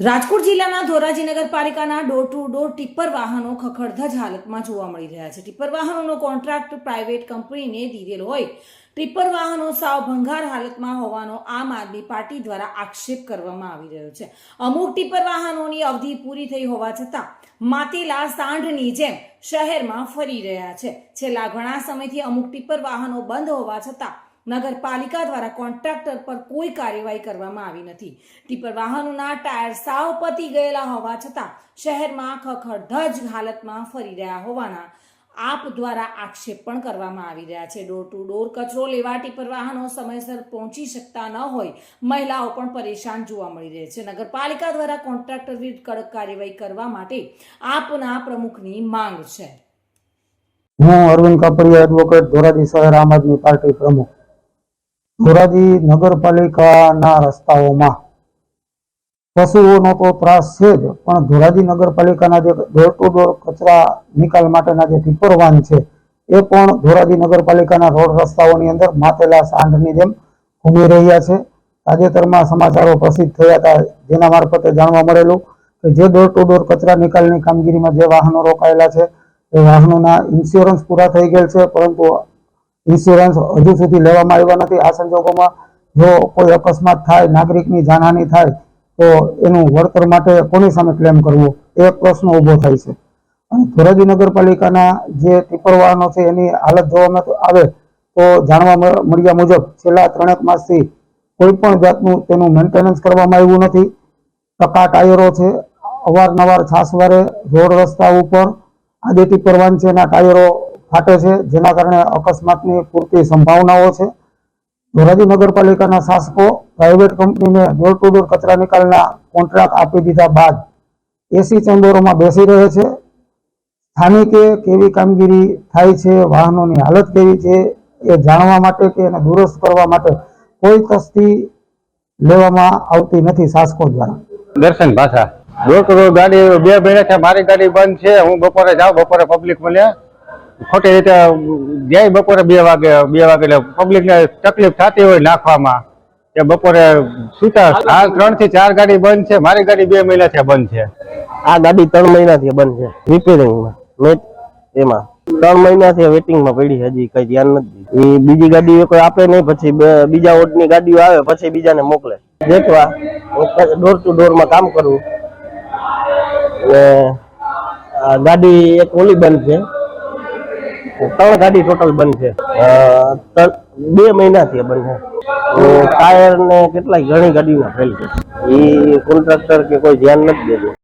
રાજકોટ જિલ્લાના ધોરાજી નગરપાલિકાના door to door ટિપ્પર વાહનો ખખડધજ હાલતમાં જોવા મળી રહ્યા છે. ટિપ્પર વાહનોનો કોન્ટ્રાક્ટ પ્રાઇવેટ કંપનીને દીધેલો હોય. ટિપ્પર વાહનો સાવ ભંગાર હાલતમાં હોવાનો આમ આદમી પાર્ટી દ્વારા આક્ષેપ કરવામાં આવી રહ્યો છે. અમુક ટિપ્પર વાહનોની અવધિ પૂરી થઈ હોવા છતાં માતેલા સાંઢની જેમ શહેરમાં ફરી રહ્યા છે. છેલ્લા ઘણા સમયથી અમુક ટિપ્પર વાહનો બંધ હોવા છતાં નગરપાલિકા દ્વારા કોન્ટ્રાક્ટર પર કોઈ કાર્યવાહી કરવામાં આવી નથી. ટીપર વાહનોના ટાયર સાવ પતી ગયેલા હોવા છતાં શહેરમાં ખખડધજ હાલતમાં ફરી રહ્યા હોવાના આપ દ્વારા આક્ષેપ પણ કરવામાં આવી રહ્યા છે. ડોર ટુ ડોર કચરો લેવા ટીપર વાહનો સમયસર પહોંચી શકતા ન હોય, મહિલાઓ પણ પરેશાન જોવા મળી રહી છે. નગરપાલિકા દ્વારા કોન્ટ્રાક્ટર વિરુદ્ધ કડક કાર્યવાહી કરવા માટે આપના પ્રમુખની માંગ છે. હું અરવિંદ કાપડિયા એડવોકેટ ધોરાજી શહેર આમ આદમી પાર્ટી પ્રમુખ. ધોરાજી નગરપાલિકાના રસ્તાઓમાં. પશુઓનો તો ત્રાસ છે જ, પણ ધોરાજી નગરપાલિકાના જે ડોર ટુ ડોર કચરા નિકાલ માટેના જે ટીપર વાન છે, એ પણ ધોરાજી નગરપાલિકાના રોડ રસ્તાઓની અંદર માતેલા સાંઢની જેમ ઘૂમી રહ્યા છે. તાજેતરમાં સમાચારો પ્રસિદ્ધ થયા હતા, જેના મારફતે જાણવા મળેલું કે જે ડોર ટુ ડોર કચરા નિકાલની કામગીરીમાં જે વાહનો રોકાયેલા છે, એ વાહનોના ઇન્સ્યોરન્સ પૂરા થઈ ગયેલ છે, પરંતુ ઇન્સ્યોરન્સ હજુ સુધી લેવામાં આવ્યા નથી. આ સંજોગોમાં જો કોઈ અકસ્માત થાય, નાગરિકની જાનહાનિ થાય, તો એનું વળતર માટે કોની સામે ક્લેમ કરવો? એ પ્રશ્ન ઊભો થાય છે. અને ધોરાજી નગરપાલિકાના જે ટીપર વાહનો છે, એની હાલત જોવામાં આવે તો જાણવા મળ- મળ્યા મુજબ છેલ્લા ત્રણેક માસથી કોઈ પણ જાતનું તેનું મેન્ટેનન્સ કરવામાં આવ્યું નથી. ટકા ટાયરો છે. અવારનવાર છાસવારે રોડ રસ્તા ઉપર આદિ ટીપર વાન છે, એના ટાયરો ફાટે છે, જેના કારણે અકસ્માતની પૂરતી સંભાવનાઓ છે. ધોરાજી નગરપાલિકાના શાસકો પ્રાઇવેટ કંપનીને ડોર ટુ ડોર કચરા નિકાલના કોન્ટ્રાક્ટ આપી દીધા બાદ એસી ચેમ્બરોમાં બેસી રહે છે. સ્થાનિકે કેવી કામગીરી થાય છે, વાહનોની હાલત કેવી છે, એ જાણવા માટે કે એને દુરસ્ત કરવા માટે કોઈ તસ્તી લેવામાં આવતી નથી શાસકો દ્વારા. દર્શન ભાષા ડોર ટુ ડોર ગાડી, બે મહિનાથી મારી ગાડી બંધ છે, હું બપોરે જાઉં, બપોરે પબ્લિક મળે ખોટી રીતે જાય બપોરે બે વાગે બે વાગે એટલે પબ્લિકને તકલીફ થતી હોય નાખવામાં કે બપોરે સુતા હાલ. ત્રણથી ચાર ગાડી બંધ છે મારી ગાડી બે મહિના થી બંધ છે. આ ગાડી ત્રણ મહિના થી બંધ છે રિપેરિંગમાં મેં એમાં. ત્રણ મહિનાથી વેટિંગમાં પડી હજી કઈ ધ્યાન નથી. એ બીજી ગાડી કોઈ આપે નહીં પછી બીજા બીજા ઓટની ગાડીઓ આવે પછી બીજાને મોકલે. દેખવા ડોર ટુ ડોરમાં કામ કરવું અને આ ગાડી એક ઓલી બંધ છે ત્રણ ગાડી ટોટલ બંધ છે. બે મહિનાથી બંધ છે. ટાયર ને કેટલાય ઘણી ગાડીના ફેલ છે. એ કોન્ટ્રાક્ટર કે કોઈ ધ્યાન નથી દેતું.